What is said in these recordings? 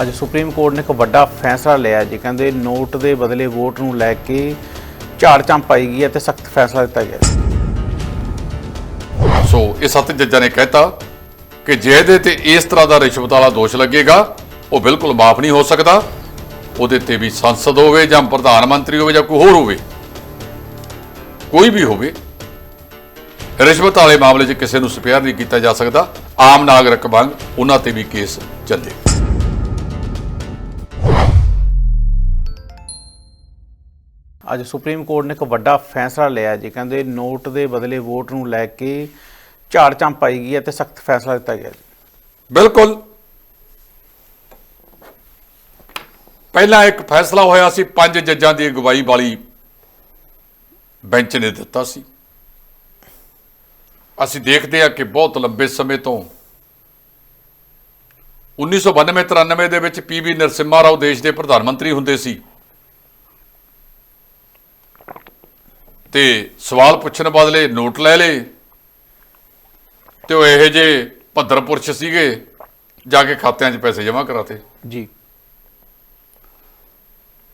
ਅੱਜ supreme court ਨੇ ਇੱਕ ਵੱਡਾ ਫੈਸਲਾ ਲਿਆ ਜੇ, ਕਹਿੰਦੇ ਨੋਟ ਦੇ ਬਦਲੇ ਵੋਟ ਨੂੰ ਲੈ ਕੇ ਝਾੜ ਝੰਪ ਪਾਈ ਗਈ ਹੈ ਤੇ ਸਖਤ ਫੈਸਲਾ ਦਿੱਤਾ ਗਿਆ ਸੋ ਇਹ ਸੱਤ ਜੱਜਾਂ ਨੇ ਕਹਿਤਾ ਕਿ ਜੇ ਇਹਦੇ ਤੇ ਇਸ ਤਰ੍ਹਾਂ ਦਾ ਰਿਸ਼ਵਤ ਵਾਲਾ ਦੋਸ਼ ਲੱਗੇਗਾ, ਉਹ ਬਿਲਕੁਲ ਮਾਫ ਨਹੀਂ ਹੋ ਸਕਦਾ। ਉਹਦੇ ਤੇ ਵੀ ਸੰਸਦ ਹੋਵੇ ਜਾਂ ਪ੍ਰਧਾਨ ਮੰਤਰੀ ਹੋਵੇ ਜਾਂ ਕੋਈ ਹੋਰ ਹੋਵੇ, ਕੋਈ ਵੀ ਹੋਵੇ ਰਿਸ਼ਵਤ ਵਾਲੇ ਮਾਮਲੇ 'ਚ ਕਿਸੇ ਨੂੰ ਸਪੇਅਰ ਨਹੀਂ ਕੀਤਾ ਜਾ ਸਕਦਾ। ਆਮ ਨਾਗਰਿਕ ਵਾਂਗ ਉਹਨਾਂ ਤੇ ਵੀ ਕੇਸ ਚੱਲੇ। ਅੱਜ ਸੁਪਰੀਮ ਕੋਰਟ ਨੇ ਇੱਕ ਵੱਡਾ ਫੈਸਲਾ ਲਿਆ ਜੀ, ਕਹਿੰਦੇ ਨੋਟ ਦੇ ਬਦਲੇ ਵੋਟ ਨੂੰ ਲੈ ਕੇ ਝਾੜ ਝੰਪ ਪਾਈ ਗਈ ਹੈ ਤੇ ਸਖਤ ਫੈਸਲਾ ਦਿੱਤਾ ਗਿਆ ਜੀ। ਬਿਲਕੁਲ। ਪਹਿਲਾਂ ਇੱਕ ਫੈਸਲਾ ਹੋਇਆ ਸੀ, ਪੰਜ ਜੱਜਾਂ ਦੀ ਅਗਵਾਈ ਵਾਲੀ ਬੈਂਚ ਨੇ ਦਿੱਤਾ ਸੀ। ਅਸੀਂ ਦੇਖਦੇ ਹਾਂ ਕਿ ਬਹੁਤ ਲੰਬੇ ਸਮੇਂ ਤੋਂ 1992-93 ਦੇ ਵਿੱਚ ਪੀਵੀ ਨਰਸਿਮਹਾ ਰਾਓ ਦੇਸ਼ ਦੇ ਪ੍ਰਧਾਨ ਮੰਤਰੀ ਹੁੰਦੇ ਸੀ। ਤੇ ਸਵਾਲ ਪੁੱਛਣ ਬਦਲੇ ਨੋਟ ਲੈ ਲਏ। ਤੇ ਉਹ ਇਹੋ ਜਿਹੇ ਭੱਦਰ ਪੁਰਸ਼ ਸੀਗੇ ਜਾ ਕੇ ਖਾਤਿਆਂ 'ਚ ਪੈਸੇ ਜਮ੍ਹਾਂ ਕਰਾਤੇ। ਜੀ।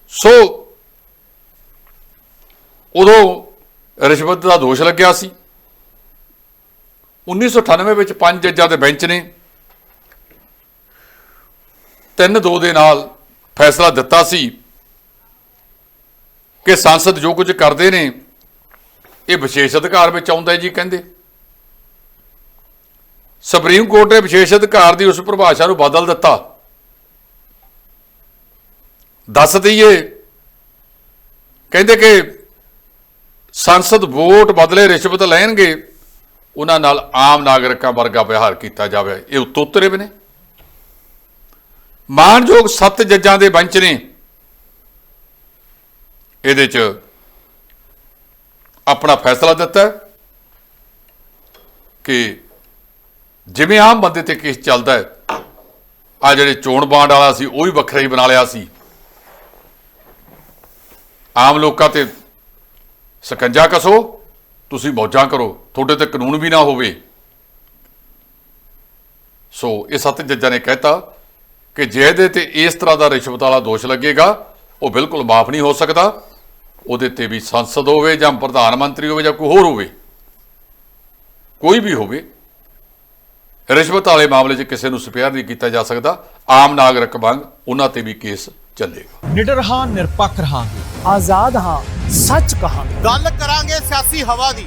ਸੋ ਉਦੋਂ ਰਿਸ਼ਵਤ ਦਾ ਦੋਸ਼ ਲੱਗਿਆ ਸੀ। 1998 ਵਿੱਚ ਪੰਜ ਜੱਜਾਂ ਦੇ ਬੈਂਚ ਨੇ 3-2 ਦੇ ਨਾਲ ਫੈਸਲਾ ਦਿੱਤਾ ਸੀ ਕਿ ਸੰਸਦ ਜੋ ਕੁਝ ਕਰਦੇ ਨੇ ਇਹ ਵਿਸ਼ੇਸ਼ ਅਧਿਕਾਰ ਵਿੱਚ ਆਉਂਦਾ ਜੀ ਕਹਿੰਦੇ। ਸੁਪਰੀਮ ਕੋਰਟ ਨੇ ਵਿਸ਼ੇਸ਼ ਅਧਿਕਾਰ ਦੀ ਉਸ ਪਰਿਭਾਸ਼ਾ ਨੂੰ ਬਦਲ ਦਿੱਤਾ। ਦੱਸ ਦਈਏ, ਕਹਿੰਦੇ ਕਿ ਸੰਸਦ ਵੋਟ ਬਦਲੇ ਰਿਸ਼ਵਤ ਲੈਣਗੇ, ਉਹਨਾਂ ਨਾਲ ਆਮ ਨਾਗਰਿਕਾਂ ਵਰਗਾ ਵਿਵਹਾਰ ਕੀਤਾ ਜਾਵੇ। ਇਹ ਉਤੋਤਰੇ ਵੀ ਨੇ। ਮਾਨਯੋਗ ਸੱਤ ਜੱਜਾਂ ਦੇ ਬੈਂਚ ਨੇ। ਇਹਦੇ 'ਚ ਆਪਣਾ ਫੈਸਲਾ ਦਿੱਤਾ ਕਿ ਜਿਵੇਂ ਆਮ ਬੰਦੇ ਤੇ ਕੇਸ ਚੱਲਦਾ ਹੈ ਆ ਜਿਹੜੇ ਚੋਣ ਬਾਂਡ ਵਾਲਾ ਸੀ, ਉਹ ਵੀ ਵੱਖਰਾ ਹੀ ਬਣਾ ਲਿਆ ਸੀ। ਆਮ ਲੋਕਾਂ ਤੇ ਸਕੰਜਾ ਕਸੋ, ਤੁਸੀਂ ਮੌਜਾਂ ਕਰੋ, ਤੁਹਾਡੇ ਤੇ ਕਾਨੂੰਨ ਵੀ ਨਾ ਹੋਵੇ। ਸੋ ਇਹ ਸੱਤ ਜੱਜਾਂ ਨੇ ਕਹਿਤਾ ਕਿ ਜੇ ਇਹਦੇ ਤੇ ਇਸ ਤਰ੍ਹਾਂ ਦਾ ਰਿਸ਼ਵਤ ਵਾਲਾ ਦੋਸ਼ ਲੱਗੇਗਾ, ਉਹ ਬਿਲਕੁਲ ਮਾਫ ਨਹੀਂ ਹੋ ਸਕਦਾ। ਉਹਦੇ ਤੇ ਵੀ ਸੰਸਦ ਹੋਵੇ ਜਾਂ ਪ੍ਰਧਾਨ ਮੰਤਰੀ ਹੋਵੇ ਜਾਂ ਕੋਈ ਹੋਰ ਹੋਵੇ ਕੋਈ ਵੀ ਹੋਵੇ ਰਿਸ਼ਵਤ ਵਾਲੇ ਮਾਮਲੇ 'ਚ ਕਿਸੇ ਨੂੰ ਸਪੇਅਰ ਨਹੀਂ ਕੀਤਾ ਜਾ ਸਕਦਾ। ਆਮ ਨਾਗਰਿਕ ਵਾਂਗ ਉਹਨਾਂ ਤੇ ਵੀ ਕੇਸ ਚੱਲੇਗਾ। ਨਿਡਰ ਹਾਂ ਨਿਰਪੱਖ ਰਹਾਂਗੇ। ਆਜ਼ਾਦ ਹਾਂ ਸੱਚ ਕਹਾਂਗੇ। ਗੱਲ ਕਰਾਂਗੇ ਸਿਆਸੀ ਹਵਾ ਦੀ।